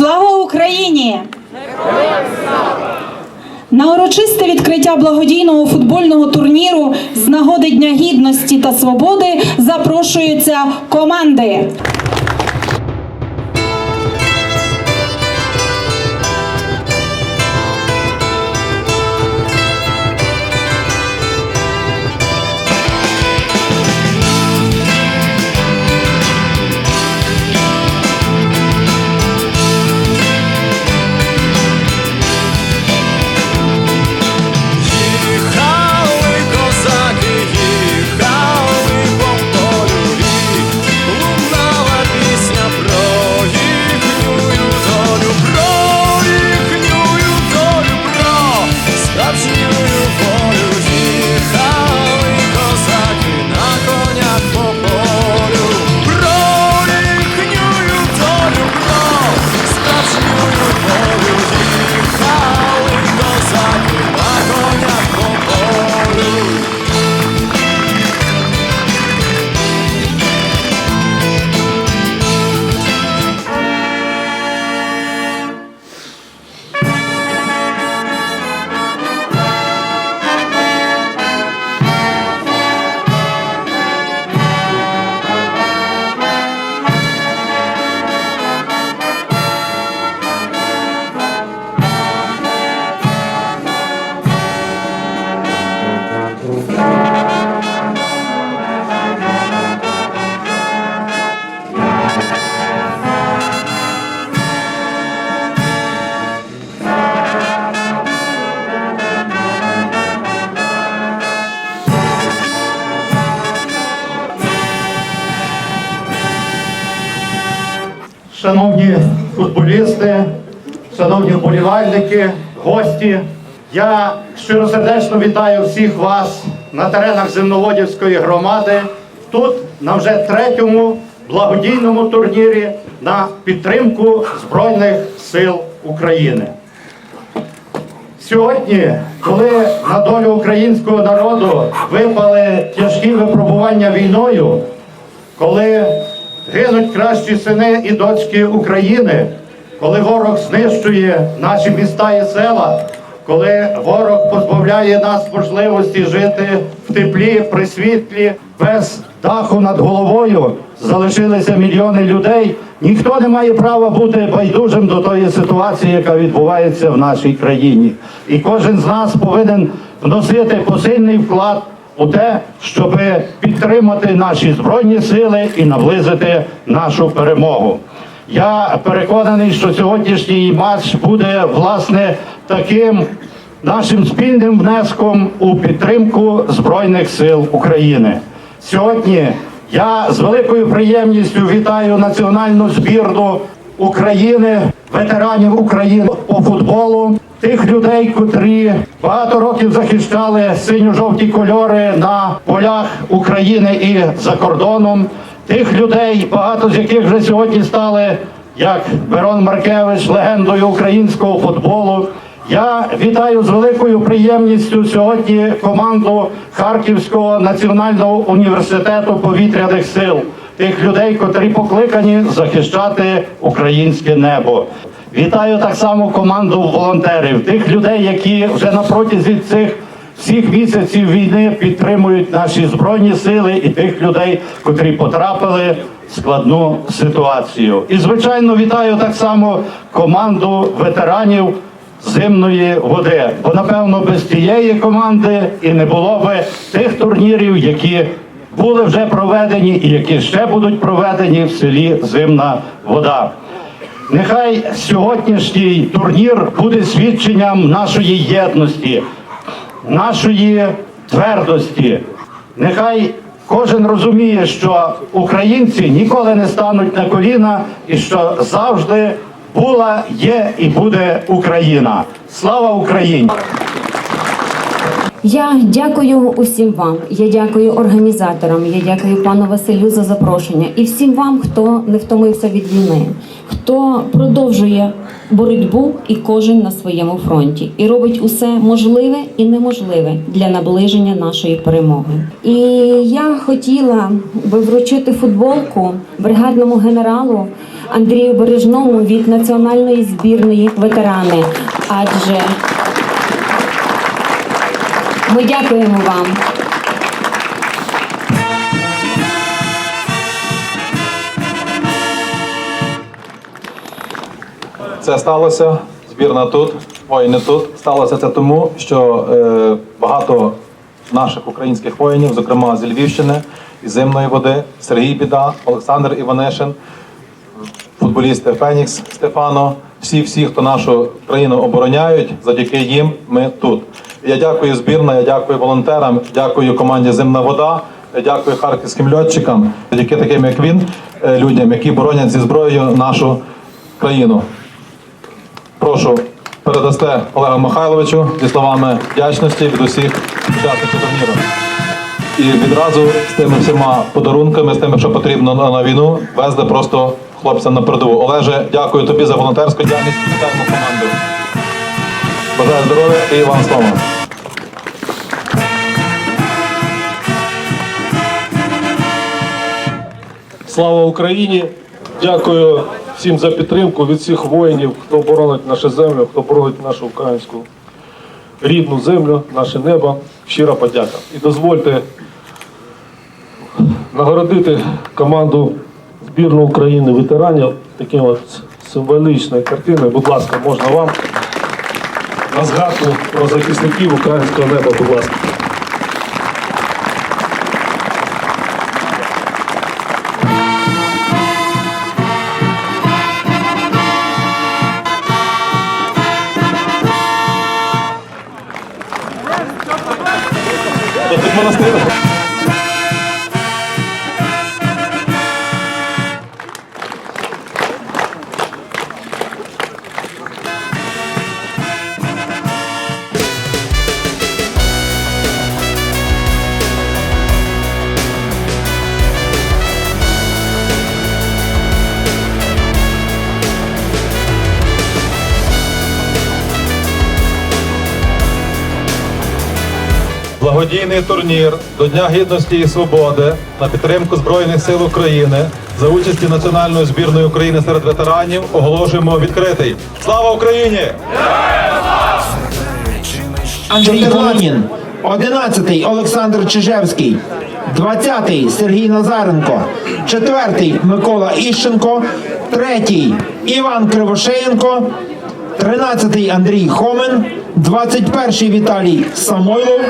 Слава Україні! На урочисте відкриття благодійного футбольного турніру з нагоди Дня Гідності та Свободи запрошуються команди. Шановні футболісти, шановні вболівальники, гості, я щиросердечно вітаю всіх вас на теренах Земноводівської громади. Тут на вже третьому благодійному турнірі на підтримку Збройних сил України. Сьогодні, коли на долю українського народу випали тяжкі випробування війною, коли гинуть кращі сини і дочки України, коли ворог знищує наші міста і села, коли ворог позбавляє нас можливості жити в теплі, при світлі, без даху над головою, залишилися мільйони людей. Ніхто не має права бути байдужим до тої ситуації, яка відбувається в нашій країні. І кожен з нас повинен вносити посильний вклад у те, щоб підтримати наші збройні сили і наблизити нашу перемогу. Я переконаний, що сьогоднішній матч буде власне таким нашим спільним внеском у підтримку Збройних сил України. Сьогодні я з великою приємністю вітаю національну збірну України, ветеранів України по футболу, тих людей, котрі багато років захищали синьо-жовті кольори на полях України і за кордоном, тих людей, багато з яких вже сьогодні стали, як Берон Маркевич, легендою українського футболу. Я вітаю з великою приємністю сьогодні команду Харківського національного університету повітряних сил, тих людей, котрі покликані захищати українське небо. Вітаю так само команду волонтерів, тих людей, які вже на протязі цих всіх місяців війни підтримують наші збройні сили і тих людей, котрі потрапили в складну ситуацію. І звичайно вітаю так само команду ветеранів зимної води. Бо напевно без тієї команди і не було би тих турнірів, які були вже проведені і які ще будуть проведені в селі Зимна вода. Нехай сьогоднішній турнір буде свідченням нашої єдності, нашої твердості. Нехай кожен розуміє, що українці ніколи не стануть на коліна і що завжди була, є і буде Україна. Слава Україні! Я дякую усім вам. Я дякую організаторам. Я дякую пану Василю за запрошення і всім вам, хто не втомився від війни, хто продовжує боротьбу і кожен на своєму фронті, і робить усе можливе і неможливе для наближення нашої перемоги. І я хотіла би вручити футболку бригадному генералу Андрію Бережному від національної збірної ветерани, адже ми дякуємо вам. Це сталося, збірна тут, воїни тут. Сталося це тому, що е, багато наших українських воїнів, зокрема з Львівщини, із Зимної води, Сергій Біда, Олександр Іванишин, футболісти Фенікс Стефано, всі, всі, хто нашу країну обороняють, завдяки їм ми тут. Я дякую збірна, я дякую волонтерам, дякую команді Зимна вода, дякую харківським льотчикам, завдяки таким, як він, е, людям, які боронять зі зброєю нашу країну. Прошу передасте Олегу Михайловичу зі словами вдячності від усіх учасників турніру. І відразу з тими всіма подарунками, з тими, що потрібно на, війну, везли просто хлопцям на передову. Олеже, дякую тобі за волонтерську діяльність. Вітаємо команду. Бажаю здоров'я і вам слава. Слава Україні! Дякую всім за підтримку від всіх воїнів, хто боронить нашу землю, хто боронить нашу українську рідну землю, наше небо. Щира подяка. І дозвольте нагородити команду збірну України ветеранів таким от символічною картиною. Будь ласка, можна вам на згадку про захисників українського неба, будь ласка. Благодійний турнір до Дня Гідності і Свободи на підтримку Збройних сил України за участі національної збірної України серед ветеранів оголошуємо відкритий. Слава Україні! Андрій Коломін, 11-й Олександр Чижевський, 20-й Сергій Назаренко, 4-й Микола Іщенко, 3-й Іван Кривошеєнко, 13-й Андрій Хомен, 21-й Віталій Самойлов,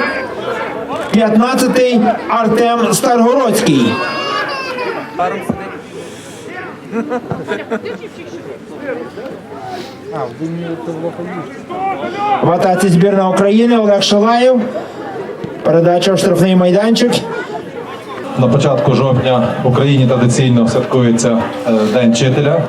15-й Артем Старгородський. В атаці збірна України Олег Шалаєв. Передача в штрафний майданчик. На початку жовтня в Україні традиційно святкується е, День вчителя.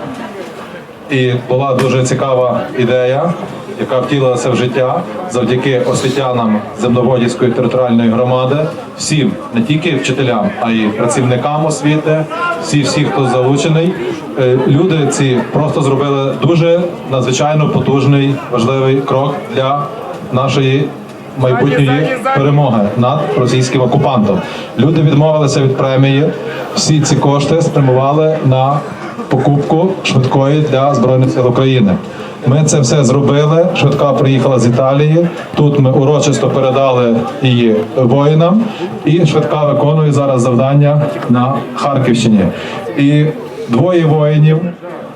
І була дуже цікава ідея, яка втілилася в життя завдяки освітянам земноводівської територіальної громади, всім, не тільки вчителям, а й працівникам освіти, всі, всі, хто залучений. Е, Люди ці просто зробили дуже надзвичайно потужний важливий крок для нашої майбутньої перемоги над російським окупантом. Люди відмовилися від премії. Всі ці кошти спрямували на покупку швидкої для збройних сил України. Ми це все зробили. Швидка приїхала з Італії. Тут ми урочисто передали її воїнам, і швидка виконує зараз завдання на Харківщині. І двоє воїнів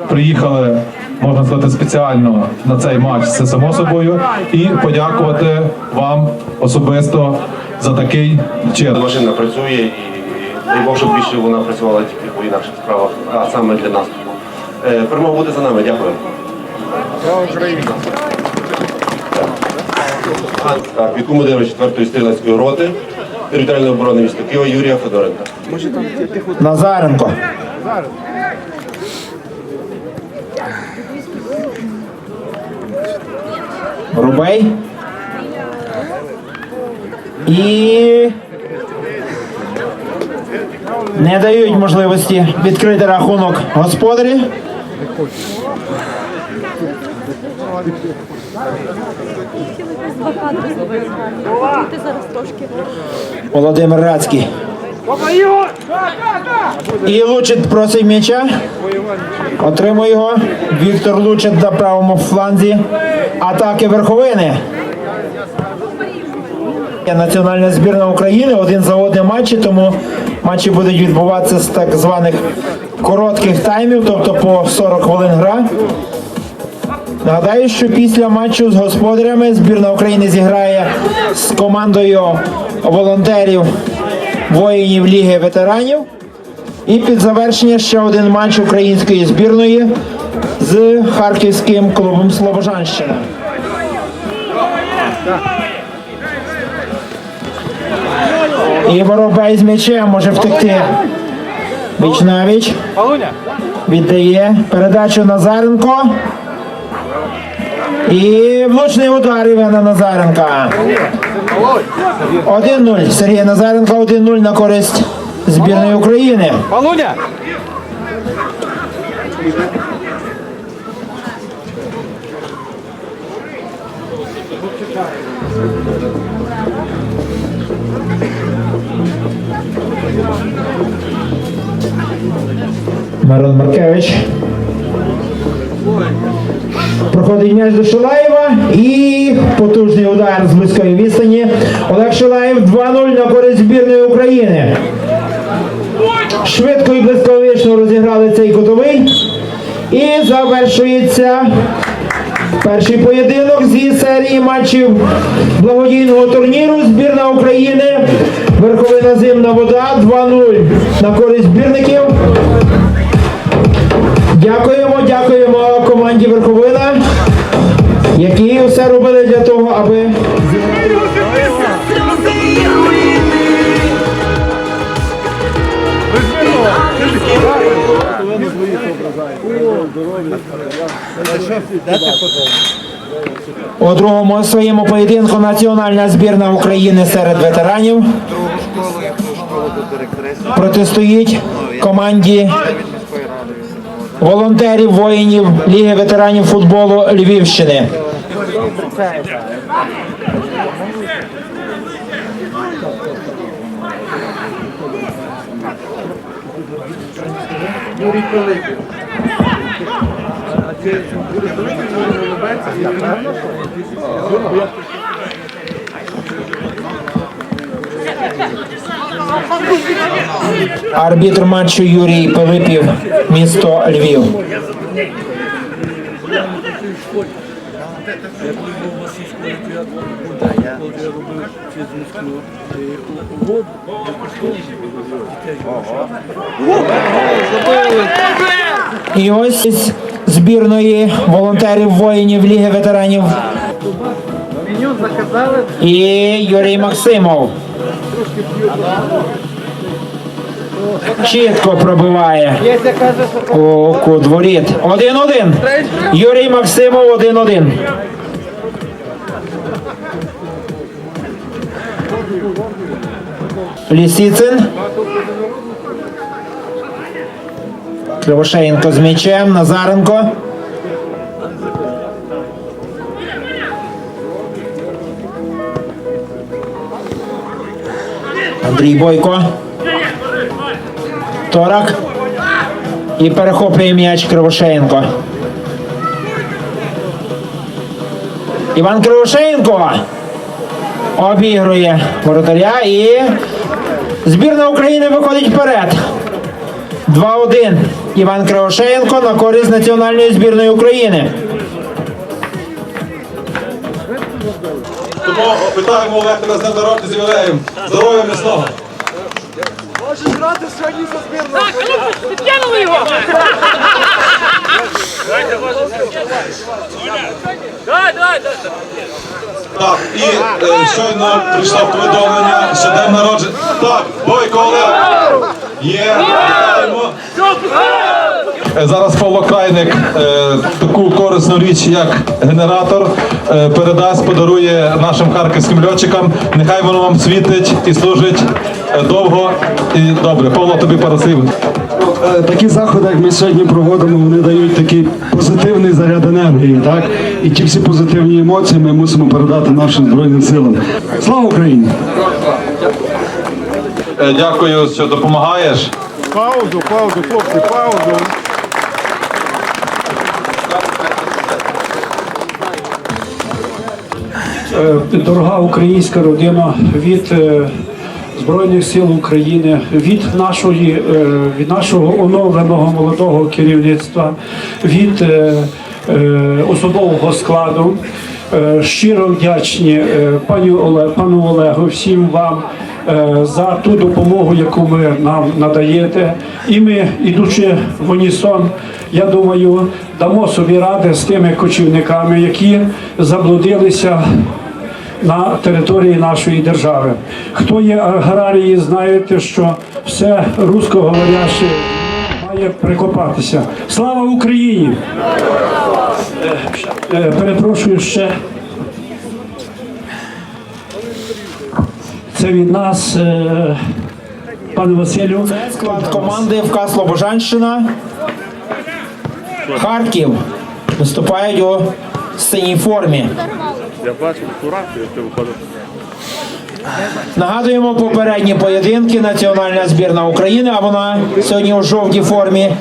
приїхали, можна сказати, спеціально на цей матч. Це само собою, і подякувати вам особисто за такий вчинок. Машина працює і дай Бог, щоб більше вона працювала тільки по інакших справах, а саме для наступу. Е, Перемога буде за нами, дякую. Так, від командира 4-ї стрілецької роти територіальної оборони міста Києва Юрія Федоренка. Назаренко. Рубей. І не дають можливості відкрити рахунок господарі. Володимир Рацький. І Лучит просить м'яча. Отримує його. Віктор Лучит на правому фланзі. Атаки верховини. Національна збірна України один за одним матчі, тому матчі будуть відбуватися з так званих коротких таймів, тобто по 40 хвилин гра. Нагадаю, що після матчу з господарями збірна України зіграє з командою волонтерів воїнів Ліги ветеранів. І під завершення ще один матч української збірної з харківським клубом Слобожанщина. І Воробей з м'ячем може втекти. Віч на віч. Віддає передачу Назаренко. І влучний удар Івана Назаренка. 1-0. Сергій Назаренко 1-0 на користь збірної України. Мирон Маркевич. Проходить м'яч до Шилаєва і потужний удар з близької відстані. Олег Шилаєв 2-0 на користь збірної України. Швидко і блискавично розіграли цей кутовий. І завершується перший поєдинок зі серії матчів благодійного турніру. Збірна України. Верховина зимна вода 2-0 на користь збірників. Дякуємо, дякуємо команді Верховина, які все робили для того, аби у другому своєму поєдинку національна збірна України серед ветеранів протистоїть команді волонтерів воїнів Ліги ветеранів футболу Львівщини. Арбітр матчу Юрій Пилипів, місто Львів. І ось збірної волонтерів воїнів Ліги ветеранів. І Юрій Максимов. Чітко пробиває у кут воріт. 1-1. Юрій Максимов 1-1. Лісіцин. Кривошеєнко з м'ячем. Назаренко. Андрій Бойко. Торак. І перехоплює м'яч Кривошеєнко. Іван Кривошеєнко обігрує воротаря і збірна України виходить вперед. 2-1. Іван Кривошеєнко на користь національної збірної України. Тому вітаємо Олег тебе з днем народження з ювілеєм. Здоров'я міцного. Підтягнули його! Так, і е, щойно прийшло повідомлення, що день народження. Так, Бойко Олег. Є, Зараз Павло Крайник е, таку корисну річ, як генератор, е, передасть, подарує нашим харківським льотчикам. Нехай воно вам світить і служить е, довго і добре. Павло, тобі. Е, Такі заходи, як ми сьогодні проводимо, вони дають такий позитивний заряд енергії, так? І ті всі позитивні емоції ми мусимо передати нашим Збройним силам. Слава Україні! Е, Дякую, що допомагаєш. Паузу, паузу, хлопці, паузу. Е, Дорога українська родина від е, Збройних сил України, від нашої е, від нашого оновленого молодого керівництва, від особового складу. Щиро вдячні пані Оле, пану Олегу, всім вам за ту допомогу, яку ви нам надаєте. І ми, ідучи в унісон, я думаю, дамо собі ради з тими кочівниками, які заблудилися на території нашої держави. Хто є аграрії, знаєте, що все русскоговоряще має прикопатися. Слава Україні! Е, е, Перепрошую ще. Це від нас, е, пане Василю. Склад команди ФК Слобожанщина. Харків виступають у синій формі. Нагадуємо попередні поєдинки. Національна збірна України, а вона сьогодні у жовтій формі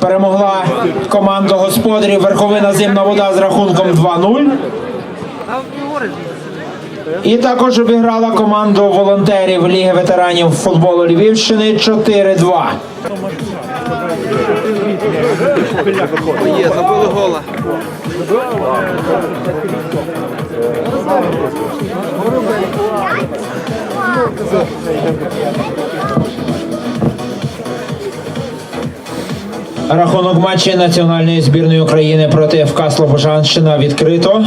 перемогла команду господарів Верховина Зимна вода з рахунком 2-0. І також обіграла команду волонтерів Ліги ветеранів футболу Львівщини 4-2. Рахунок матчі національної збірної України проти ФК Слобожанщина відкрито.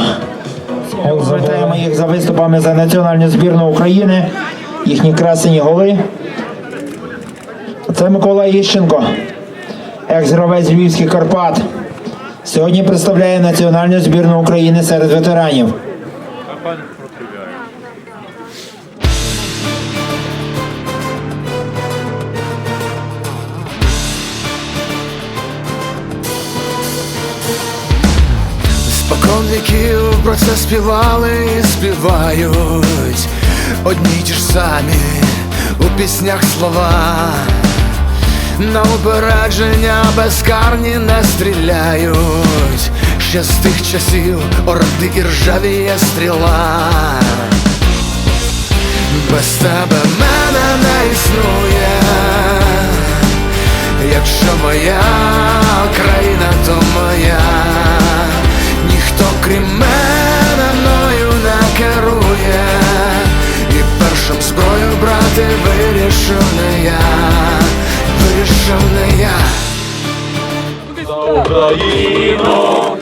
Вітаємо їх за виступами за національну збірну України. Їхні красені голи. Це Микола Іщенко, екс-гравець Львівських Карпат. Сьогодні представляє національну збірну України серед ветеранів. Спокон віків про це співали і співають одні ті ж самі у піснях слова. На упередження безкарні не стріляють. Ще з тих часів орди і ржавіє стріла. Без тебе мене не існує. Якщо моя країна, то моя, ніхто крім мене мною не керує, і першим зброю брати вирішив не я, вирішив не я. За Україну